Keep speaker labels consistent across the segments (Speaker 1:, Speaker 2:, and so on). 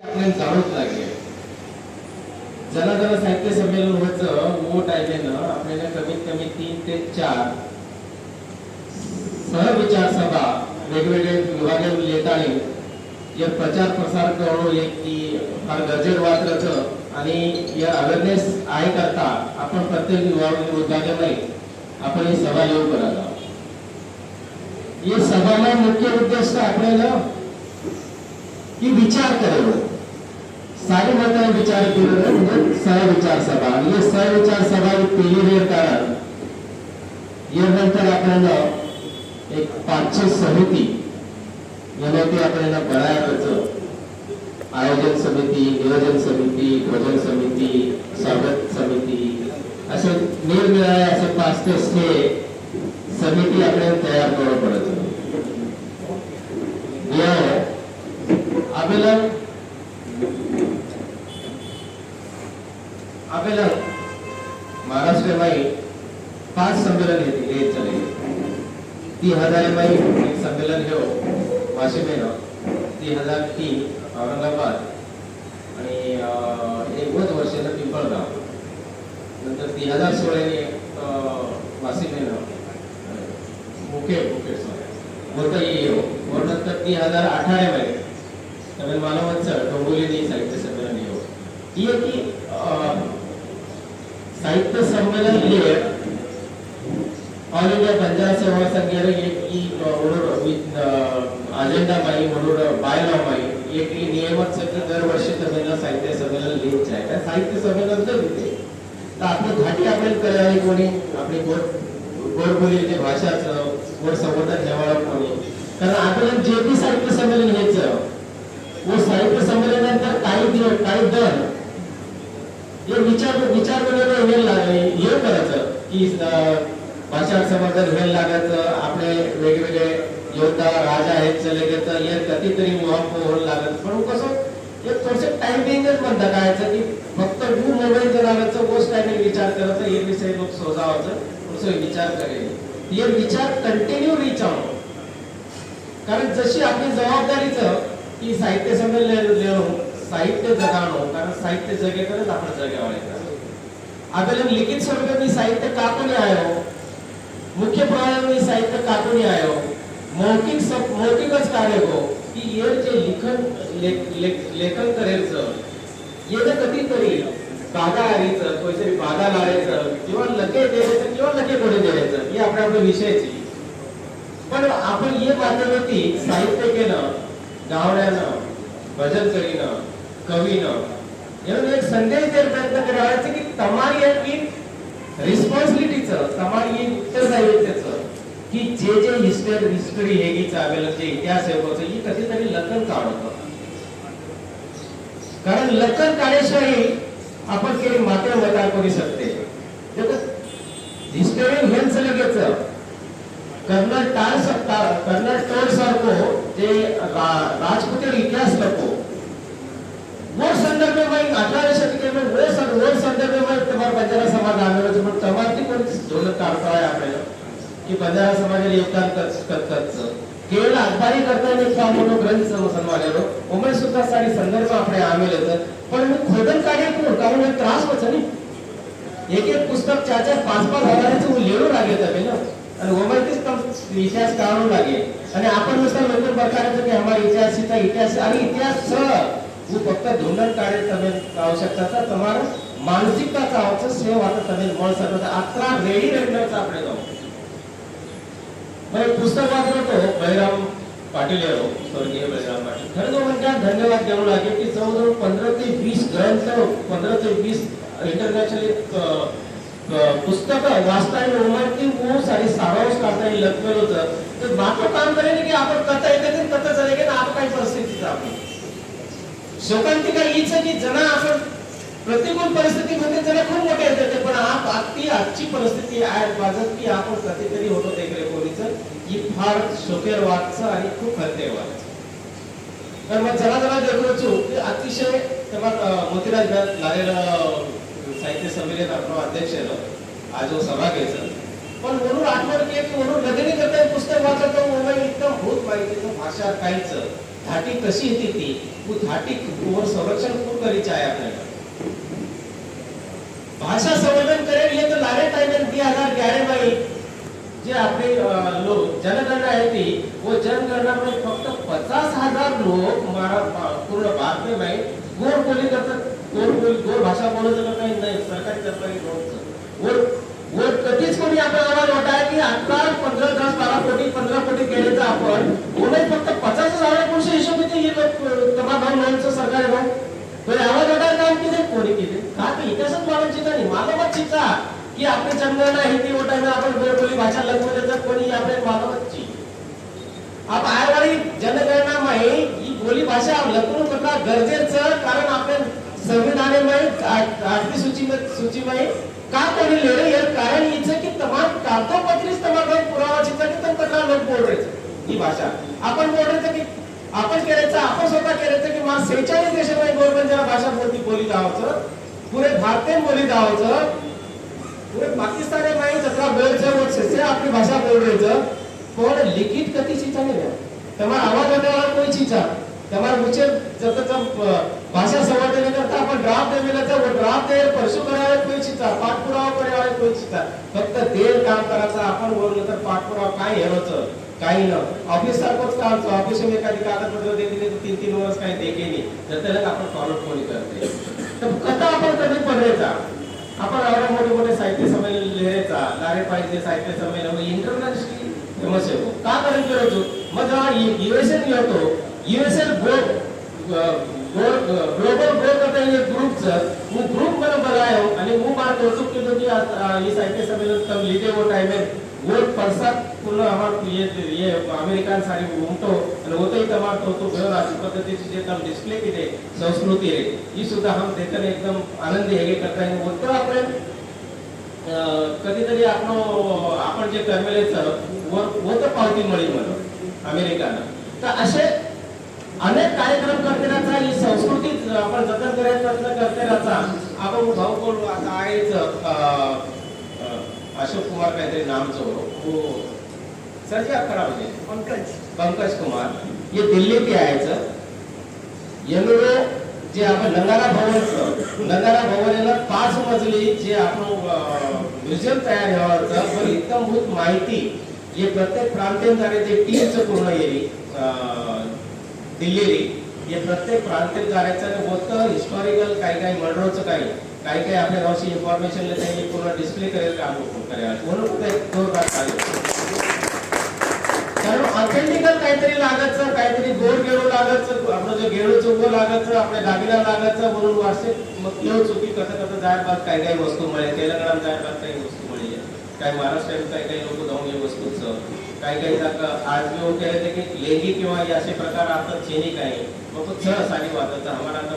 Speaker 1: आपल्याला जाणूच लागले. जरा जरा साहित्य संमेलन व्हायचं वोट आयल्यानं आपल्याला कमीत कमी तीन ते चार सहविचार सभा वेगवेगळे येत लेताळी या प्रचार प्रसार करणं एक की फार गरजेत वाचलं आणि या अवेअरनेस आहे करता आपण प्रत्येक विभाग विभागामध्ये आपण ही सभा येऊ करायला ये सभाला मुख्य उद्देश आपल्याला? की विचार करावं सारे मताने विचार केलेलं म्हणजे सहविचार सभा। आणि हे सहविचार सभा ही पहिली कारण यानंतर आपल्याला एक पाचशे समिती यामध्ये आपल्याला बळायचं आयोजन समिती नियोजन समिती भोजन समिती स्वागत समिती असे निरनिराळे असे पाच ते छे समिती आपल्याला तयार करावं पडत या आपल्याला महाराष्ट्र माई पाच संमेलन येते येत ती हजार माई एक संमेलन घेऊ हो, वाशिमेनं ती हजार तीन औरंगाबाद आणि अं, वर्षाला पिंपळगाव. नंतर ती हजार सोळाने वाशिमेनं मुके मुके मोठं येऊ व हो. नंतर ती हजार अठारा मध्ये तमिळ मानवांचं डोंबिवली साहित्य संमेलन येऊ हो. ही. एक की साहित्य संमेलन लिए ऑल इंडिया पंजाब सेवा संघेर एक ಈ अजेंडा माई म्हणून बायलॉ माई. एक ಈ नियमच सगळं दरवर्षी तमिळनाड साहित्य संमेलन लिहित आहे त्या साहित्य संमेलन तर होते तर आपली घाटी आपल्याला करावी कोणी? आपली गोड गोड बोलीची भाषाचं. गोड संवर्धन ठेवावं कोणी? कारण आपल्याला जे बी साहित्य संमेलन घ्यायचं व साहित्य संमेलनानंतर काही दिवस काही दर. हे विचार विचार करायला हे लागले हे करायचं की अं, भाषा संवर्धन व्हायला लागत आपले वेगवेगळे योद्धा राजा आहेत चले गेलं हे कधीतरी महत्त्व होऊन लागत. पण कसं एक थोडसे टायमिंगच म्हणता कायचं की फक्त डू मोबाईल जर आलं गोष्ट टायमिंग विचार करत हे विषय लोक सोजावायचं थोडस विचार करेल. हे विचार कंटिन्यू विचार कारण जशी आपली जबाबदारीच की साहित्य संमेलन साहित्य जगाणं कारण साहित्य जगेकरच आपण जगावायचं आपल्याला लिखित स्वरूपात में साहित्य काकून आयो हो, मुख्य प्रमाणात में साहित्य काकून आयो हो, मौखिक सब मौखिक कार्य को हो, कि ये जे लिखन लेख- ले, लेखन करेलचं येणं कधीतरी बाधा आलीचं कोणीतरी बाधा लावायचं किंवा लगे द्यायचं किंवा लगे कोणी द्यायचं ही आपल्या आपल्या विषयाची पण आपण हे माध्यमाती साहित्य केलं गावण्यानं भजन करीनं कवीनं એનો એક સંદેશ દેર પ્રયત્ન કરી રહ્યા છે કે તમારી રિસ્પોન્સિબિલિટી છે તમારી ઉત્તરદાયિત્વ છે जे जे हिस्टर इतिहास आहे बघतो ही कधीतरी लखन कारण लखन काढल्याशिवाय आपण केली मात्र वटा करू शकते. हिस्टरी हेच लगेच कर्नल टाळ कर्नल टोळ सारखं जे इतिहास नको ఓ సందర్భమై అట్లాగే శతకంలో ఓ ఓ సందర్భమై તમારા બંજારા સમાજ આવેલો છે પણ તમારથી કોઈ ઢોલક કાઢતા આપણે કે બંજારા સમાજને યોગદાન કરતા કેવળ આધારી કરતા એક સામોનો ગ્રંથ સમાજનો ઉમર સુદ્ધા સારી સંદર્ભ આપણે આવેલો છે પણ હું ખોદન કાઢ્યા કોણ કારણ ત્રાસ છે ને એક એક પુસ્તક ચાર ચાર પાંચ પાંચ હજાર હું લેવું લાગે તમે ને અને ઓમરથી ઇતિહાસ કાઢવું લાગે અને આપણને સર લોકો પ્રકાર છે કે અમારા ઇતિહાસ ઇતિહાસ આવી ઇતિહાસ છે હું ફક્ત ધોનર કાર્ય તમે આવશ્યક થતા તમારો માનસિકતા ચાહો છે સે વાત તમે મળ શકો છો આટલા રેડી રેગ્યુલર આપણે તો મેં પુસ્તક વાંચલો તો બહેરામ પાટીલ એવો સ્વર્ગીય બહેરામ પાટીલ ખરેખર મને ત્યાં ધન્યવાદ કેવું લાગ્યો કે ચૌદ પંદર થી વીસ ગ્રંથો પંદર થી વીસ ઇન્ટરનેશનલ પુસ્તક વાંચતા એની ઉંમરથી બહુ સારી સારાંશ કાઢતા લખેલું છે તો બાકી કામ કરીને કે આપણે કથા એટલે કથા ચાલે કે આપણે કઈ પરિસ્થિતિ આપણી शोकांतिका हीच की जना आपण प्रतिकूल परिस्थितीमध्ये जरा खूप मोठे येतात पण आप ती आजची परिस्थिती आहे वाजत की आपण कधीतरी होतो देखरे कोणीचं ही फार शोकेर वाटचं आणि खूप हत्ते वाटचं. तर मग जरा जरा जरूरचो की अतिशय तेव्हा मोतीराज लालेला साहित्य संमेलन आपण अध्यक्ष आहे आज सभा घ्यायचा. पण म्हणून आठवण केली की म्हणून गदिनी करता पुस्तक वाचतो मोबाईल एकदम होत माहिती भाषा काहीच. धाटी कशी येते ती? तू धाटी वर संरक्षण खूप करायचं आहे आपल्याला? भाषा संवर्धन करेल हे तर लारे टाइम ती हजार ग्यारह बाई जे आपले लोक जनगणना आहे ती वो जनगणनामध्ये फक्त पचास हजार लोक मारा पूर्ण भारत में नाही गोर बोली करतात. गोर बोली गोर भाषा बोलत काही नाही सरकारी सरकारी नव्हतं गोड गोड कधीच कोणी आपला आवाज वाटाय की आता पंधरा दस बारा कोटी पंधरा कोटी केल्याचं आपण कोणी फक्त पचास हजार कोणशे हिशोब येते हे लोक तमा भाऊ लोणचं सरकारी भाऊ तो आवाज वाटायला काम केले कोणी केले? का की इतिहासच मानून चिंता नाही? मानवच चिंता की आपली जनगणना हिंदी वोटाने आपण बोली भाषा लग्न लगवण्याचं कोणी आपले मानवची आप आयवारी माही ही बोली भाषा लग्न करणं गरजेचं कारण आपल्या संविधानामध्ये आठ- आठवी सूची सूची सूचीमध्ये का करी ले रही कारण ये है कि तमाम कागजों पत्री तमाम पुरावा चित्र की तब तक लोग बोल रहे थे ही भाषा. अपन बोल रहे थे कि आपण करायचं आपण स्वतः करायचं की मला सेहेचाळीस देशामध्ये गव्हर्नमेंट जरा भाषा बोलती बोली दावायचं पुरे भारतीय बोली दावायचं पुरे पाकिस्तान नाही जत्रा बोल से आपली भाषा बोल रहे पण लिखित नाही आवाज તમારા मुचे जब तक भाषा संवर्धन करता आपण ड्राफ्ट देवेला तर ड्राफ्ट दे परसू करावे कोई चिता पाठपुरावा करावे कोई चिता फक्त देर काम करायचं आपण बोललो तर पाठपुरावा काय हेरोचं काही न ऑफिस सारखंच काम ऑफिस में एखादी कागदपत्र देते ते तीन तीन वर्ष काही देखे नाही तर त्याला आपण फॉलो कोणी करते तर कथा आपण कधी पडायचा आपण एवढे मोठे मोठे साहित्य संमेलन लिहायचा लारे पाहिजे साहित्य संमेलन इंटरनॅशनली फेमस आहे वो. का कारण केलं होतो मग जेव्हा युएसएन घेतो युएसएन ग्लोबल ग्रो करता येईल ग्रुपचं હું ગ્રુપ મને બનાવ્યો અને હું મારા કૌતુક કીધું કે આ- આ ये साहित्य संमेलन तब લીધે वो टाइम है वो प्रसाद पूर्ण आम्हाला ये ये अमेरिकन सारी उमटो आणि होतही तमार कौतुक घेऊन अशा पद्धतीचे जे काम डिस्प्ले केले संस्कृती रे ही सुद्धा हम देखणे एकदम आनंदी हे करता येईल होतं आपण अं, कधीतरी आपण आपण जे करमेलेचं वर होतं पावती मळी म्हणून अमेरिकानं तर असे अनेक कार्यक्रम करतानाचा ही संस्कृती आपण जतन करायचा करतानाचा आपण भाऊ कोण आता आहेच अशोक कुमार काहीतरी नामचं हो. सर क्या खरा म्हणजे.
Speaker 2: पंकज.
Speaker 1: पंकज कुमार. हे दिल्ली ते यायचं. येणूरो जे आपण नंगारा भवन नंगारा भवन याला पाच मजली जे आपण म्युझियम तयार व्हावं पण इतकंभूत माहिती जे प्रत्येक प्रांतांद्वारे जे टीमचं पूर्ण येईल दिलेली हे प्रत्येक प्रांतांद्वारेचं होतं हिस्टॉरिकल काही काही मर्डरचं काही. काही काही आपल्या गावची इन्फॉर्मेशन त्यांनी पूर्ण डिस्प्ले करेल काम करायला? म्हणून ते जोरदार चालेल कारण ऑथेंटिकल काहीतरी लागायचं काहीतरी गोड गेळू लागायचं आपलं जे गेळू चुकू लागायचं आपल्या दागिना लागायचं म्हणून वाटते मग केव चुकी कसं कसं जाय काही काही वस्तू मिळेल तेलंगणात जाय काही वस्तू मिळेल काही महाराष्ट्रात काही काही लोक जाऊन हे वस्तूचं काही काही आज भी वो कह रहे थे कि लेंगी किंवा हे असे प्रकार आता चेनी काही मग तो छह साली वाजता हमारा आता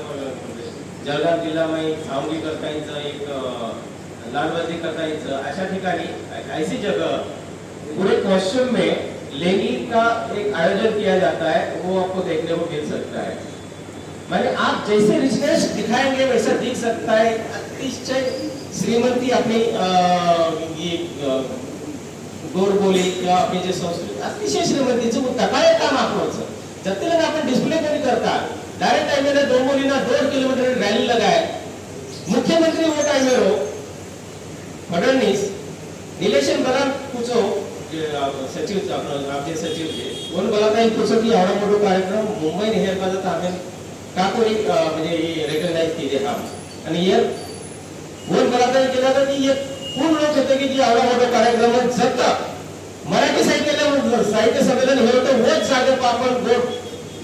Speaker 1: जळगाव जिल्ह्यामध्ये सावंगी करता करतायचं एक लालबाजी करता करतायचं अशा ठिकाणी ऐसी जगह पूरे कॉस्ट्यूम में लेगी का एक आयोजन किया जाता है वो आपको देखने को मिल सकता है। मैंने आप जैसे रिचनेस दिखाएंगे वैसा दिख सकता है। अतिशय श्रीमती अपनी ये अं, गोड बोली किंवा आपली जे संस्कृती अतिशय श्रीमंतीचं तकाळे काम आपलं जतेला आपण डिस्प्ले करी करता? डायरेक्ट टायमेला दोन मुलींना बोली ना किलोमीटर रॅली लगाय मुख्यमंत्री वो हो. टाइम फडणवीस इलेक्शन बघा पूछो जे सचिव राज्य सचिव जे कोण बोला काही पूछो की एवढा मोठा कार्यक्रम मुंबई हेर बाजत आम्ही का कोणी म्हणजे रेकग्नाइज केले हा. आणि एक कोण बोला काही केला तर ती एक खूप लोक होते की जे एवढा मोठा कार्यक्रम जगतात मराठी साहित्याला साहित्य संमेलन हे होतं. होच जागे आपण गोड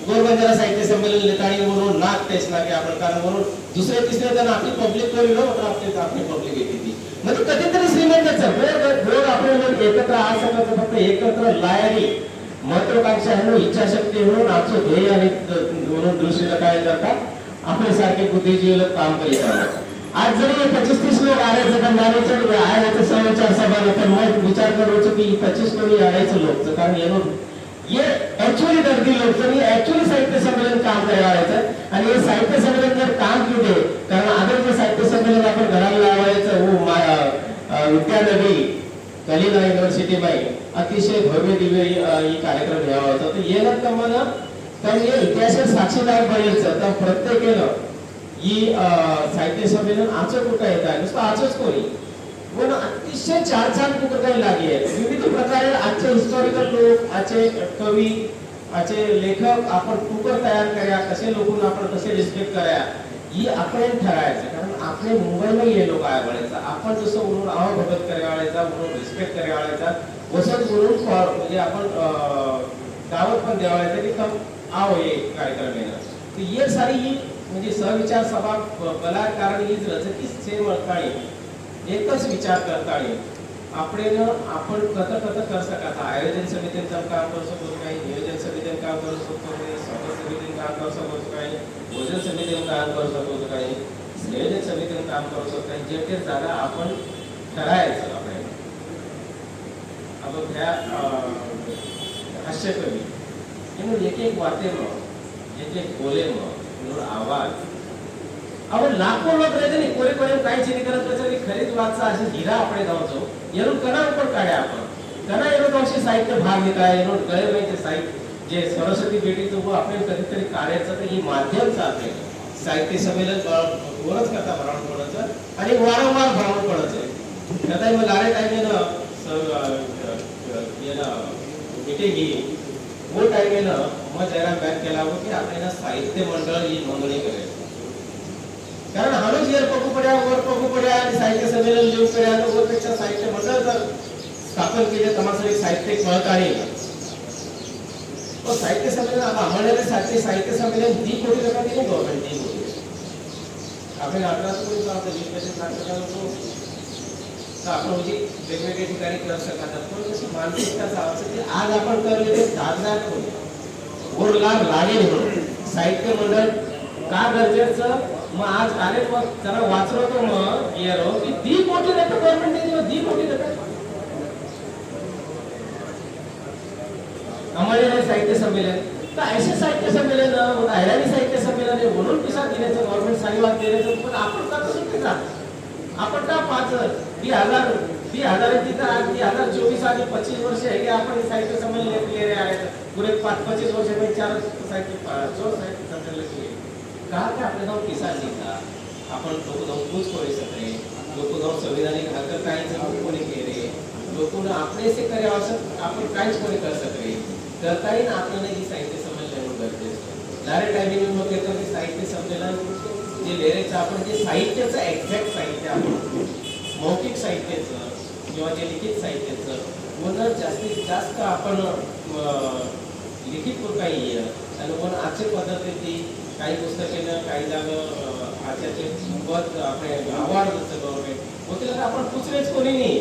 Speaker 1: गोरबंजारा साहित्य संमेलन लेताणी म्हणून नाक तेच ना आपण कारण म्हणून दुसरे तिसरे जण आपली पब्लिक कोणी न होता आपली आपली पब्लिक येते ती म्हणजे कधीतरी श्रीमंताचं गोड गोड आपण एकत्र आज सगळं फक्त एकत्र लायरी महत्वाकांक्षा म्हणून इच्छाशक्ती म्हणून आमचं ध्येय आणि म्हणून दृष्टीला काय करतात आपल्यासारखे बुद्धिजीवी लोक काम करीत आहेत. आज जरी पच्चीस तीस लोक आणायचं पण गाडीचं आणायचं समाचार सभा पण मग विचार करायचो की पच्चीस कोणी आणायचं लोकचं कारण येऊन ये ऍक्च्युअली गर्दी लोकचं मी ऍक्च्युअली साहित्य संमेलन काम करायचं आणि हे साहित्य संमेलन जर काम केले कारण आदर जे साहित्य संमेलन आपण घराला लावायचं हो विद्यानवी कलिना युनिव्हर्सिटी बाई अतिशय भव्य दिव्य कार्यक्रम घ्यावा होता. तर येणार का मला कारण हे इतिहासात साक्षीदार बनायचं तर प्रत्येक केलं ఈ कुठं येत आहे नुसतं आजच कोणी? पण अतिशय चार छान काही लागली आहेत. विविध प्रकारे आजचे हिस्टॉरिकल लोक आजचे कवी आजचे लेखक आपण कुकर तयार करा कसे लोक आपण कसे रिस्पेक्ट करा ही आपण ठरायचं कारण आपले मुंबईमध्ये येलो काय आहे आपण जसं म्हणून आवा भगत करायचा म्हणून रिस्पेक्ट करायचा वसंत म्हणून म्हणजे आपण दावत पण द्यावायचं की तम आओ ये कार्यक्रम येणार तर ये सारी ही म्हणजे सविचार सभा बलार कारण हीच रचकीच से मळकाळी एकच विचार करताळी. आपणेनं आपण कत कत कर सकत आयोजन समितीत काम करू शकतो काही नियोजन समितीत काम करू शकतो काही स्वागत समितीत काम करू शकतो काही भोजन समितीत काम करू शकतो काही नियोजन समितीत काम करू शकतो काही जे ते जागा आपण ठरायचं आपण आपण त्या हास्य कवी म्हणून एक एक वाते मग एक एक बोले मग લાખો લોક રહે છે ને કોઈ કોઈ એમ કાંઈ છે નહીં કરત પછી એની ખરીદ વાત છે હીરા આપણે ગાવ છો એનું કના ઉપર કાઢ્યા આપણે કના એનો તો અવશ્ય સાહિત્ય ભાગ લીધા એનો ગયર નહીં તે સાહિત્ય જે સરસ્વતી પેઢી તો આપણે कधीतरी काढायचं तर ही माध्यम સાથે साहित्य संमेलन वरच करता भरावण पडायचं आणि वारंवार भरावण पडायचं कदाय मग लारे टाइम ना मिटिंग ही वो टाइम ना मग जयराम बॅन केला हो की આપણે ना साहित्य मंडळ ही नोंदणी करेल कारण हाणूच यर पगू पड्या वर पगू पड्या आणि साहित्य संमेलन लिहून पड्या आणि वरपेक्षा साहित्य मंडळ जर स्थापन केले તમારું એક સાહિત્યિક મળતાણી તો સાહિત્ય સંમેલન आता आम्हाला साहित्य साहित्य संमेलन दी कोटी टक्का दिली गव्हर्नमेंट दी कोटी आपण आपल्याला कोणी सांगतो वीस पैसे नाटक तो तर आपण म्हणजे वेगवेगळ्या ठिकाणी करू शकतात पण कशी मानसिकता सावरचं की आज आपण करले ते दागदार होते गोड लागेल साहित्य मंडळ का गरजेचं? मग आज अरे जरा वाचलो तो मग येरो की दी कोटी देतो गव्हर्नमेंट दी कोटी रुपये हमारे साहित्य संमेलन. तर ऐसे साहित्य संमेलन हैराणी साहित्य संमेलन म्हणून पिसा दिण्याचं गव्हर्नमेंट सारीवाद देण्याचं पण आपण का तसं आपण का पाच दी हजार दी हजार तिथं आज दी हजार चोवीस आणि पच्चीस वर्ष आहे की आपण साहित्य संमेलन लेले आहेत. पुरे पाच पच्चीस वर्ष में चार साहित्य चोर साहित्य संमेलन केले का ते आपल्या जाऊन किसान लिहिता आपण लोक जाऊन कूच कोणी शकते लोक जाऊन संविधानिक हक्क काहीच कोणी केले लोक आपले से करे असं आपण काहीच कोणी कर सकते करता येईल आपल्याला ही साहित्य संमेलन एवढं गरजेचं डायरेक्ट टायमिंग मग तर साहित्य संमेलन जे लिहायचं आपण जे साहित्याचं एक्झॅक्ट साहित्य आपण मौखिक साहित्याचं किंवा जे लिखित साहित्याचं म्हणून जास्तीत जास्त आपण अं, लिखित पण काही आहे. आणि पण आजच्या पद्धतीची काही पुस्तकेनं काही जागा आजच्याचे पद આપણે અવાર્ડ ગવર્મેન્ટ પોતે લોકો आपण પૂછરે જ કોની નહીં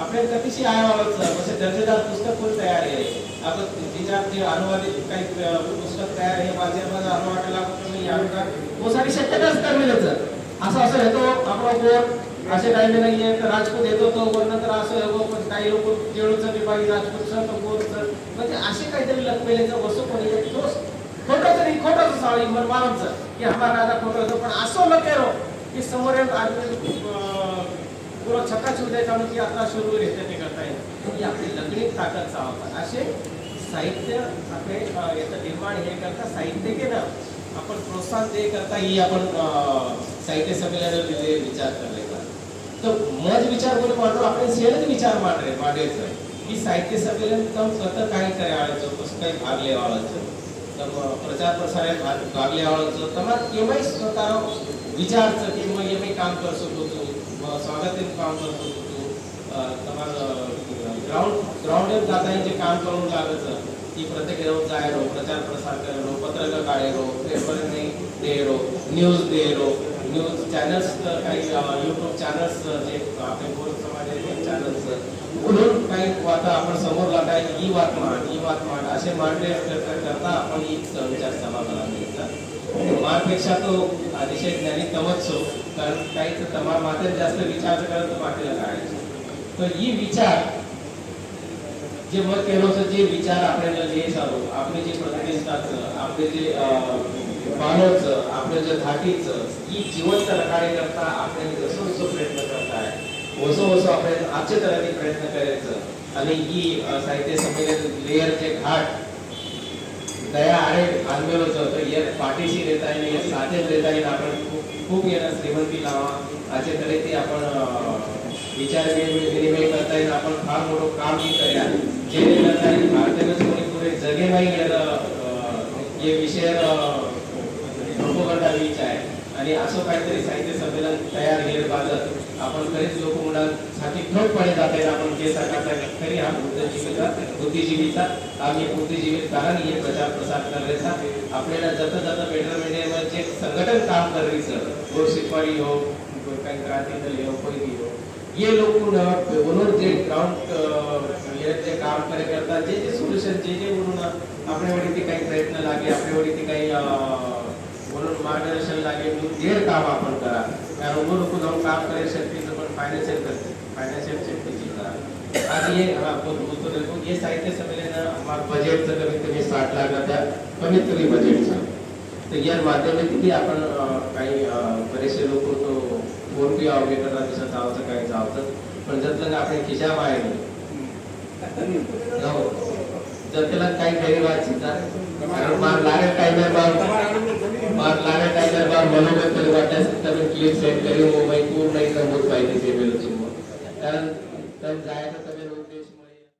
Speaker 1: આપણે કતિશી આવ્યા પછી દર્જેદાર પુસ્તક પણ તૈયાર आहे आपण तिच्या जे अनुवादित काही अ, पुस्तक तयार आहे बाजारामध्ये अनुवादाला तुम्ही यावे का वो सारी शक्यताच करमेलच असं असं येतो आपला कोण असे काही नाहीये तर राजपूत येतो तो वर नंतर असं हो, पण काही लोक केळूचं विभागी राजपूतचं तो कोणचं म्हणजे असे काहीतरी लखमेलेचं वस्तू कोणी एक खोटं तरी खोटंच सावळी मन की हा राजा खोटं होतो पण असं लकेरो की समोर पुरा छक्का शिव द्यायचा म्हणून की आता सुरू येते ते करता येईल. ही आपली लग्नी ताकद चावतात. असे साहित्य आपले याचं निर्माण हे करता साहित्य केलं आपण प्रोत्साहन दे करता ही आपण साहित्य संमेलनामध्ये विचार તો મજ વિચાર કોને માંડવો આપણે શેને વિચાર માંડે માંડે છે એ સાહિત્ય સંમેલન તમે સતત કાર્ય કર્યા છો પછી કઈ ભાગ લેવાળો છો તમે પ્રચાર પ્રસારે ભાગ લેવાળો છો તમારે એમાંય પોતાનો વિચાર છે કે હું એમાંય કામ કરી શકું છું સ્વાગતિક કામ કરી શકું છું તમારા ગ્રાઉન્ડ ગ્રાઉન્ડ દાદાએ જે કામ કરવું લાગે છે ఈ ప్రతికి రోజు రాయరు ప్రచార ప్రసార కరరు పత్రిక కాढेरो पेपरने देरो न्यूज देरो. न्यूज चॅनल्स काही यूट्यूब चॅनल्स जे आपले गोर समाजाचे चॅनल्स म्हणून काही आता आपण समोर लागाय ही वाट मांड ही वाट मांड. असे मांडले करता करता आपण ही विचार सभा करायला मारपेक्षा तो अतिशय ज्ञानी तमच सो कारण काही तर तमा मात्र जास्त विचार करत वाटेला काढायचे. तर ही विचार जे मत केलं होतं जे विचार आपल्याला लिहित आलो आपले जे प्रतिष्ठाचं आपले जे बालोचं आपलं जे धाटीचं ही जिवंत रखाडे करता आपल्याला जसं जसं प्रयत्न करताय वसो वसो आपण आजच्या तरांनी प्रयत्न करायचं. आणि ही अ, साहित्य संमेलन लेयरचे घाट दया आहे आंदोलन होतं. तर या पाठीशी देता येईल या साथेच देता येईल. आपण खूप खूप येणं श्रीमंती लावा. असे तरी ते आपण अ, विचार विनिमय म्हणजे करता येईल. आपण फार मोठं काम ही करूया जे करता येईल कोणी पुरे जगे नाही हे विषय करता वीच आहे. आणि असं काहीतरी साहित्य संमेलन तयार केलं पाहिजे. आपण खरेच लोक मुलांसाठी ठोकपणे जाता येईल आपण जे सरकारचा खरी हा बुद्धिजीवीचा बुद्धिजीवीचा आम्ही बुद्धिजीवी कारण हे प्रचार प्रसार करायचा आपल्याला जत जत बेटर मीडिया जे संघटन काम करायचं वो शिकवाडी हो काही क्रांती दल हो कोई भी हो ये लोग उन्होंने जे ग्राउंड जे काम करे करतात जे जे सोल्युशन जे जे म्हणून आपल्यावरती काही प्रयत्न लागले आपल्यावरती काही अं, म्हणून मार्गदर्शन लागे तो देर काम आपण करा। कारण वो लोग जाऊन काम करे करायला शक्तीचं पण फायनान्शियल फायनान्शियल शक्तीची करा। आज ये हा बोल- बोलतो देखो ये साहित्य संमेलन हमारा बजेटचं कमीत कमी साठ लाखाच्या कमीत कमी बजेटचं तर या माध्यमातून आपण अं, काही अं, बरेचसे लोक तो कोणती आवडीकडे दिसत जावचं काय जावचं पण जतलं आपल्या खिशा बाहेर हो. काही गैरवाज चिंता कारण जायचं तब्येत होते मोबाईल होत पाहिजे जायचं